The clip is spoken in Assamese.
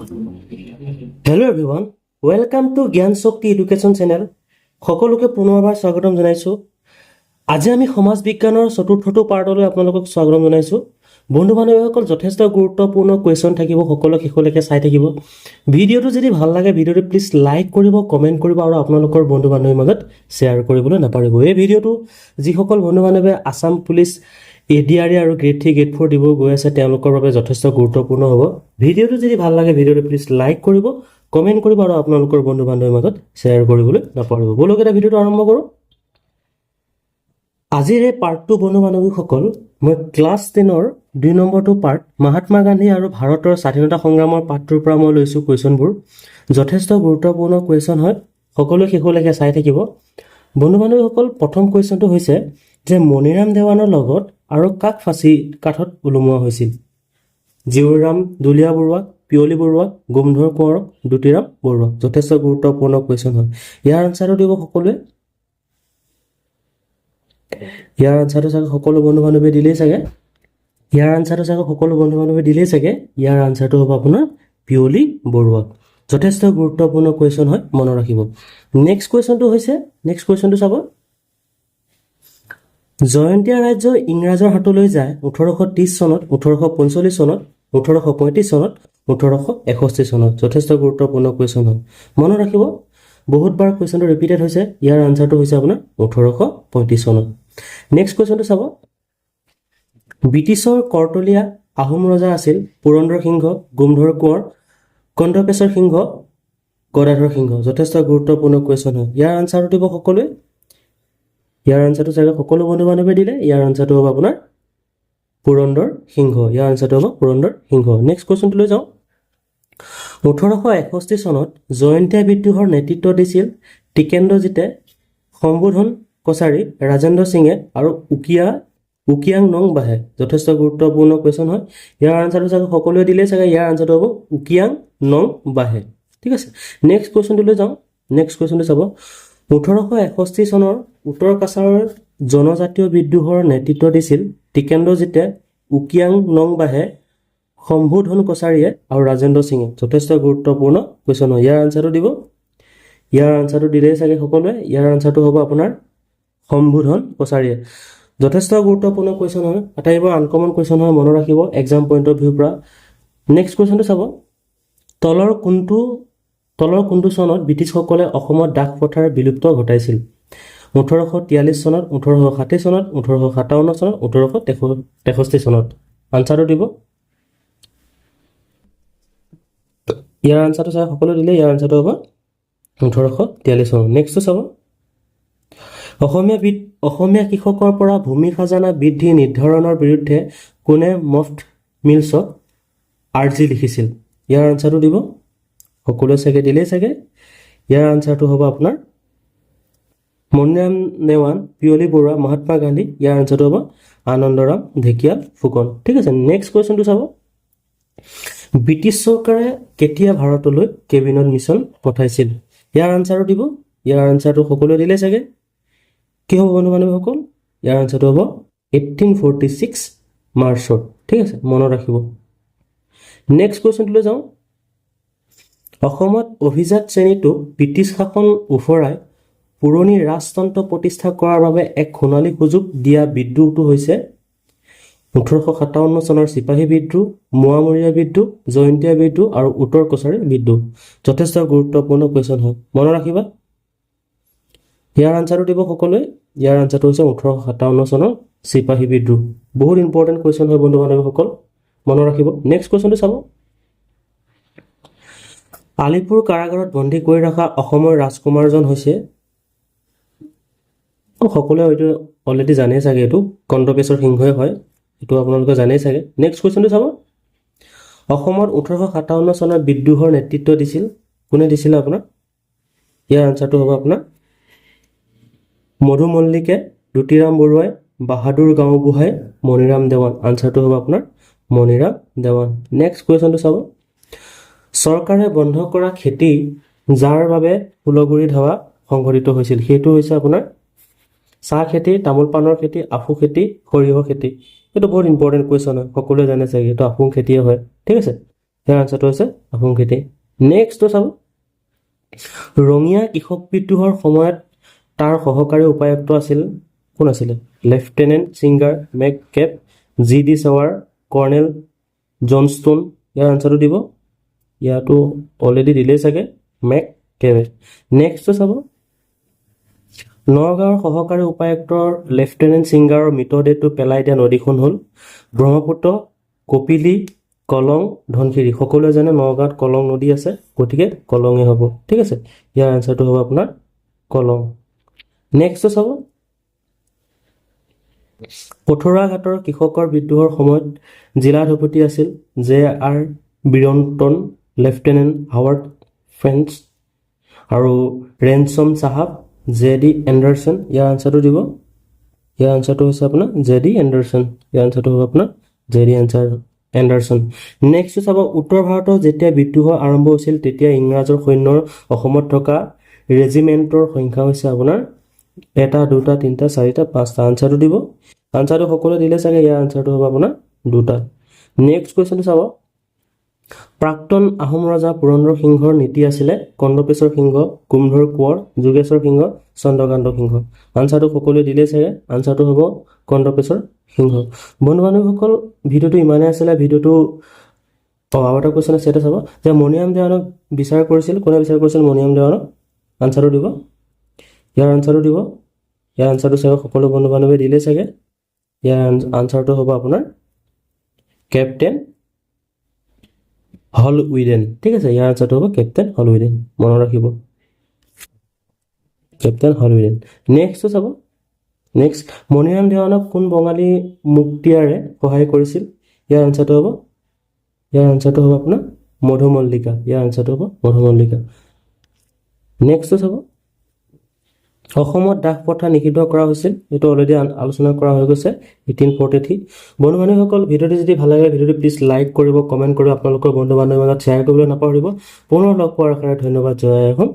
হেল্ল' এভৰিৱান ৱেলকাম টু জ্ঞান শক্তি এডুকেশ্যন চেনেল সকলোকে পুনৰবাৰ স্বাগতম জনাইছোঁ। আজি আমি সমাজ বিজ্ঞানৰ চতুৰ্থটো পাৰ্টলৈ আপোনালোকক স্বাগতম জনাইছোঁ। বন্ধু বান্ধৱীসকল যথেষ্ট গুৰুত্বপূৰ্ণ কুৱেশ্যন থাকিব সকলো শেষলৈকে চাই থাকিব। ভিডিঅ'টো যদি ভাল লাগে ভিডিঅ'টো প্লিজ লাইক কৰিব কমেণ্ট কৰিব আৰু আপোনালোকৰ বন্ধু বান্ধৱীৰ মাজত শ্বেয়াৰ কৰিবলৈ নাপাহৰিব। এই ভিডিঅ'টো যিসকল বন্ধু বান্ধৱীয়ে Assam police A D R E আৰু গ্ৰেড থ্ৰী গ্ৰেড ফ'ৰ দিব গৈ আছে তেওঁলোকৰ বাবে যথেষ্ট গুৰুত্বপূৰ্ণ হ'ব। ভিডিঅ'টো যদি ভাল লাগে ভিডিঅ'টো প্লিজ লাইক কৰিব কমেণ্ট কৰিব আৰু আপোনালোকৰ বন্ধু বান্ধৱীৰ মাজত শ্বেয়াৰ কৰিবলৈ নাপাহৰিব। ব'লক এটা ভিডিঅ'টো আৰম্ভ কৰোঁ। আজিৰ এই পাৰ্টটো বন্ধু বান্ধৱীসকল মই ক্লাছ টেনৰ দুই নম্বৰটো পাৰ্ট মহাত্মা গান্ধী আৰু ভাৰতৰ স্বাধীনতা সংগ্ৰামৰ পাঠটোৰ পৰা মই লৈছোঁ কুৱেশ্যনবোৰ যথেষ্ট গুৰুত্বপূৰ্ণ কুৱেশ্যন হয় সকলোৱে শেষলৈকে চাই থাকিব। বন্ধু বান্ধৱীসকল প্ৰথম কুৱেশ্যনটো হৈছে যে মণিৰাম দেৱানৰ লগত আৰু কাক ফাঁচী কাঠত ওলোমোৱা হৈছিল? জীউৰাম দুলীয়া বৰুৱাক পিয়লি বৰুৱাক গোমধৰ কোঁৱৰক দ্যুতিৰাম বৰুৱাক যথেষ্ট গুৰুত্বপূৰ্ণ কুৱেশ্যন হয়। ইয়াৰ আনচাৰটো দিব সকলোৱে? ইয়াৰ আনচাৰটো চাগে সকলো বন্ধু বান্ধৱীয়ে দিলেই চাগে? ইয়াৰ আনচাৰটো চাগে সকলো বন্ধু বান্ধৱীয়ে দিলেই চাগে? ইয়াৰ আনচাৰটো হ'ব আপোনাৰ পিয়লি বৰুৱাক যথেষ্ট গুৰুত্বপূৰ্ণ কুৱেশ্যন হয় মনত ৰাখিব। নেক্সট কুৱেশ্যনটো হৈছে নেক্সট কুৱেশ্যনটো চাব। জয়ন্তীয়া ৰাজ্য ইংৰাজৰ হাতলৈ যায় ওঠৰশ ত্ৰিছ চনত ওঠৰশ পঞ্চল্লিছ চনত ওঠৰশ পঁয়ত্ৰিছ চনত ওঠৰশ এষষ্ঠি চনত। যথেষ্ট গুৰুত্বপূৰ্ণ কুৱেশ্যন হয় মনত ৰাখিব বহুতবাৰ কুৱেশ্যনটো ৰিপিটেড হৈছে ইয়াৰ আনচাৰটো হৈছে আপোনাৰ ওঠৰশ পঁয়ত্ৰিছ চনত। নেক্সট কুৱেশ্যনটো চাব। ব্ৰিটিছৰ কৰ্তলীয়া আহোম ৰজা আছিল পুৰন্দৰ সিংহ গোমধৰ কোঁৱৰ কণ্ঠপেশ্বৰ সিংহ গদাধৰ সিংহ। যথেষ্ট গুৰুত্বপূৰ্ণ কুৱেশ্যন হয়। ইয়াৰ আনচাৰটো দিব সকলোৱে। ইয়াৰ আনচাৰটো চাগে সকলো বন্ধু বান্ধৱীয়ে দিলে? ইয়াৰ আনচাৰটো হ'ব আপোনাৰ পুৰন্দৰ সিংহ। ইয়াৰ আনচাৰটো হ'ব পুৰন্দৰ সিংহ। নেক্সট কুৱেশ্যনটো লৈ যাওঁ। ওঠৰশ এষষ্ঠি চনত জয়ন্তীয়া বিদ্ৰোহৰ নেতৃত্ব দিছিল টিকেন্দ্ৰজিতে সম্বোধন কছাৰী ৰাজেন্দ্ৰ সিঙে আৰু উকিয়া উকিয়াং নং বাহে যথেষ্ট গুৰুত্বপূৰ্ণ কুৱেশ্যন হয়। ইয়াৰ আনচাৰটো চাগে সকলোৱে দিলেই চাগে। ইয়াৰ আনচাৰটো হ'ব উকিয়াং নং বাহে ঠিক আছে। নেক্সট কুৱেশ্যনটো লৈ যাওঁ। নেক্সট কুৱেশ্যনটো চাব। ওঠৰশ এষষ্ঠি চনৰ উত্তৰ কাছাৰৰ জনজাতীয় বিদ্ৰোহৰ নেতৃত্ব দিছিল টিকেন্দ্ৰজিতে উকিয়াং নং বাহে সম্বোধন কছাৰীয়ে আৰু ৰাজেন্দ্ৰ সিঙে। যথেষ্ট গুৰুত্বপূৰ্ণ কুৱেশ্যন হয়। ইয়াৰ আনচাৰটো দিব। ইয়াৰ আনচাৰটো দিলেই চাগে সকলোৱে। ইয়াৰ আনচাৰটো হ'ব আপোনাৰ সম্বোধন কছাৰীয়ে। যথেষ্ট গুৰুত্বপূৰ্ণ কুৱেশ্যন হয়। আটাইবোৰ আনকমন কুৱেশ্যন হয়। মনত ৰাখিব। এক্সাম পইণ্ট অফ ভিউৰ পৰা। নেক্সট কুৱেশ্যনটো চাব। তলৰ কোনটো তলৰ কোনটো চনত ব্ৰিটিছসকলে অসমত দাস প্ৰথাৰ বিলুপ্ত ঘটাইছিল? ওঠৰশ তিয়াল্লিছ চনত ওঠৰশ ষাঠি চনত ওঠৰশ সাতাৱন্ন চনত ওঠৰশ তেষ- তেষষ্ঠি চনত? আনচাৰটো দিব। ইয়াৰ আনচাৰটো চাই সকলো দিলে ইয়াৰ আনচাৰটো হ'ব ওঠৰশ তিয়াল্লিছ চনত। নেক্সটটো চাব। অসমীয়া বিদ অসমীয়া কৃষকৰ পৰা ভূমি খাজানা বৃদ্ধি নিৰ্ধাৰণৰ বিৰুদ্ধে কোনে মফ্ট মিলছক আৰ্জি লিখিছিল? ইয়াৰ আনচাৰটো দিব। সকলোৱে চাগে দিলেই চাগে? ইয়াৰ আনচাৰটো হ'ব আপোনাৰ মণিৰাম নেৱান পিয়লি বৰুৱা মহাত্মা গান্ধী। ইয়াৰ আনচাৰটো হ'ব আনন্দৰাম ঢেকীয়াল ফুকন। ঠিক আছে নেক্সট কুৱেশ্যনটো চাব। ব্ৰিটিছ চৰকাৰে কেতিয়া ভাৰতলৈ কেবিনেট মিছন পঠাইছিল? ইয়াৰ আনচাৰটো দিব। ইয়াৰ আনচাৰটো সকলোৱে দিলে চাগে। কি হ'ব বন্ধু বান্ধৱীসকল ইয়াৰ আনচাৰটো হ'ব এইটিন ফৰ্টি ছিক্স মাৰ্চত। ঠিক আছে মনত ৰাখিব। নেক্সট কুৱেশ্যনটোলৈ যাওঁ। অসমত অভিজাত শ্ৰেণীটোক ব্ৰিটিছ শাসন উফৰাই পুৰণি ৰাজতন্ত্ৰ প্ৰতিষ্ঠা কৰাৰ বাবে এক সোণালী সুযোগ দিয়া বিদ্ৰোহটো হৈছে ওঠৰশ সাতাৱন্ন চনৰ চিপাহী বিদ্ৰোহ মোৱামৰীয়া বিদ্ৰোহ জয়ন্তীয়া বিদ্ৰোহ আৰু উত্তৰ কছাৰী বিদ্ৰোহ। যথেষ্ট গুৰুত্বপূৰ্ণ কুৱেশ্যন হয়। মনত ৰাখিবা ইয়াৰ আনচাৰটো দিব সকলোৱে। ইয়াৰ আনচাৰটো হৈছে ওঠৰশ সাতাৱন্ন চনৰ চিপাহী বিদ্ৰোহ। বহুত ইম্পৰ্টেণ্ট কুৱেশ্যন হয় বন্ধু বান্ধৱীসকল মনত ৰাখিব। নেক্সট কুৱেশ্যনটো চাব। আলিপুৰ কাৰাগাৰত বন্দী কৰি ৰখা অসমৰ ৰাজকুমাৰজন হৈছে। সকলোৱে হয়তো অলৰেডি জানেই চাগে এইটো কণ্ঠপেশ্বৰ সিংহই হয় এইটো আপোনালোকে জানেই চাগে। নেক্সট কুৱেশ্যনটো চাব। অসমত ওঠৰশ সাতাৱন্ন চনৰ বিদ্ৰোহৰ নেতৃত্ব দিছিল। কোনে দিছিলে আপোনাৰ ইয়াৰ আনচাৰটো হ'ব আপোনাৰ। মধু মল্লিকে দ্যুতিৰাম বৰুৱাই বাহাদুৰ গাঁওবুঢ়াই মণিৰাম দেৱান। আনচাৰটো হ'ব আপোনাৰ মণিৰাম দেৱান। নেক্সট কুৱেশ্যনটো চাব। চৰকাৰে বন্ধ কৰা খেতি যাৰ বাবে ফুলগুৰি ধাৱা সংঘটিত হৈছিল সেইটো হৈছে আপোনাৰ চাহ খেতি তামোল পাণৰ খেতি আফু খেতি সৰিয়হ খেতি। এইটো বহুত ইম্পৰ্টেণ্ট কুৱেশ্যন হয় সকলোৱে জানে চাগে এইটো আফুং খেতিয়ে হয়। ঠিক আছে? ইয়াৰ আনচাৰটো হৈছে আহোম খেতি। নেক্সটটো চাব ৰঙিয়া কৃষক বিদ্ৰোহৰ সময়ত তাৰ সহকাৰী উপায়ুক্ত আছিল কোন আছিলে? Lieutenant Singer McCabe G D shower colonel Johnston ইয়াৰ আনচাৰটো দিব। ইয়াতো অলৰেডি দিলেই চাগে? মেক কেবে? নেক্সটটো চাব। নগাঁৱৰ সহকাৰী উপায়ুক্তৰ লেফটেনেণ্ট ছিংগাৰৰ মৃতদেহটো পেলাই দিয়া নদীখন হ'ল ব্ৰহ্মপুত্ৰ কপিলি কলং ধনশিৰি। সকলোৱে জানে নগাঁৱত কলং নদী আছে গতিকে কলঙে হ'ব। ঠিক আছে? ইয়াৰ আনচাৰটো হ'ব আপোনাৰ কলং। নেক্সটটো চাব। পথৰুৱাঘাটৰ কৃষকৰ বিদ্ৰোহৰ সময়ত জিলাধিপতি আছিল জে আৰ বিৰন্তন। লেফটেনেণ্ট হাৱাৰ্ড ফ্ৰেঞ্চ আৰু ৰেনচম চাহাব জে ডি এণ্ডাৰছন ইয়াৰ আনচাৰটো দিব। ইয়াৰ আনচাৰটো হৈছে আপোনাৰ জে ডি এণ্ডাৰছন ইয়াৰ আনচাৰটো হ'ব আপোনাৰ জে ডি এনচাৰ এণ্ডাৰছন নেক্সটটো চাব উত্তৰ ভাৰতৰ যেতিয়া বিদ্ৰোহ আৰম্ভ হৈছিল তেতিয়া ইংৰাজৰ সৈন্যৰ অসমত থকা ৰেজিমেণ্টৰ সংখ্যা হৈছে আপোনাৰ এটা দুটা তিনিটা চাৰিটা পাঁচটা। আনচাৰটো দিব। আনচাৰটো সকলোৱে দিলে চাগে ইয়াৰ আনচাৰটো হ'ব আপোনাৰ দুটা। নেক্সট কুৱেশ্যনটো চাব। প্ৰাক্তন আহোম ৰজা পুৰন্দৰ সিংহৰ নীতি আছিলে কন্দপেশ্বৰ সিংহ কুম্ভৰ কোঁৱৰ যোগেশ্বৰ সিংহ চন্দ্ৰকান্ত সিংহ। আনচাৰটো সকলোৱে দিলেই চাগে। আনচাৰটো হ'ব কন্দপেশ্বৰ সিংহ। বন্ধু বান্ধৱীসকল ভিডিঅ'টো ইমানেই আছিলে ভিডিঅ'টো অঁ আৰু এটা আছে এটা চাব। যে মণিৰাম দেৱানক বিচাৰ কৰিছিল কোনে বিচাৰ কৰিছিল মণিৰাম দেৱানক? আনচাৰটো দিব। ইয়াৰ আনচাৰটো দিব। ইয়াৰ আনচাৰটো চাগে সকলো বন্ধু বান্ধৱীয়ে দিলেই চাগে। ইয়াৰ আনচাৰটো হ'ব আপোনাৰ কেপ্টেইন হল উইডেন। ঠিক আছে, ইয়াৰ আনচাৰটো হ'ব কেপ্টেইন হল উইডেন। মনত ৰাখিব। কেপ্টেইন হল উইডেন। নেক্সটটো চাব। নেক্সট মণিৰাম দেৱানক কোন বঙালী মুক্তিয়াৰে সহায় কৰিছিল? ইয়াৰ আনচাৰটো হ'ব। ইয়াৰ আনচাৰটো হ'ব আপোনাৰ মধুমল্লিকা। ইয়াৰ আনচাৰটো হ'ব মধুমল্লিকা। নেক্সটটো চাব। অসমত দাস প্ৰথা নিষিদ্ধ কৰা হৈছিল এইটো অলৰেডি আলোচনা কৰা হৈ গৈছে এইটিন ফৰ্টি থ্ৰী বন্ধু বান্ধৱীসকল ভিডিঅ'টো যদি ভাল লাগে ভিডিঅ'টো প্লিজ লাইক কৰিব কমেণ্ট কৰিব। আপোনালোকৰ বন্ধু বান্ধৱীৰ মাজত শ্বেয়াৰ কৰিবলৈ নাপাহৰিব। পুনৰ লগ পোৱাৰ আশাৰে ধন্যবাদ জয় আহোম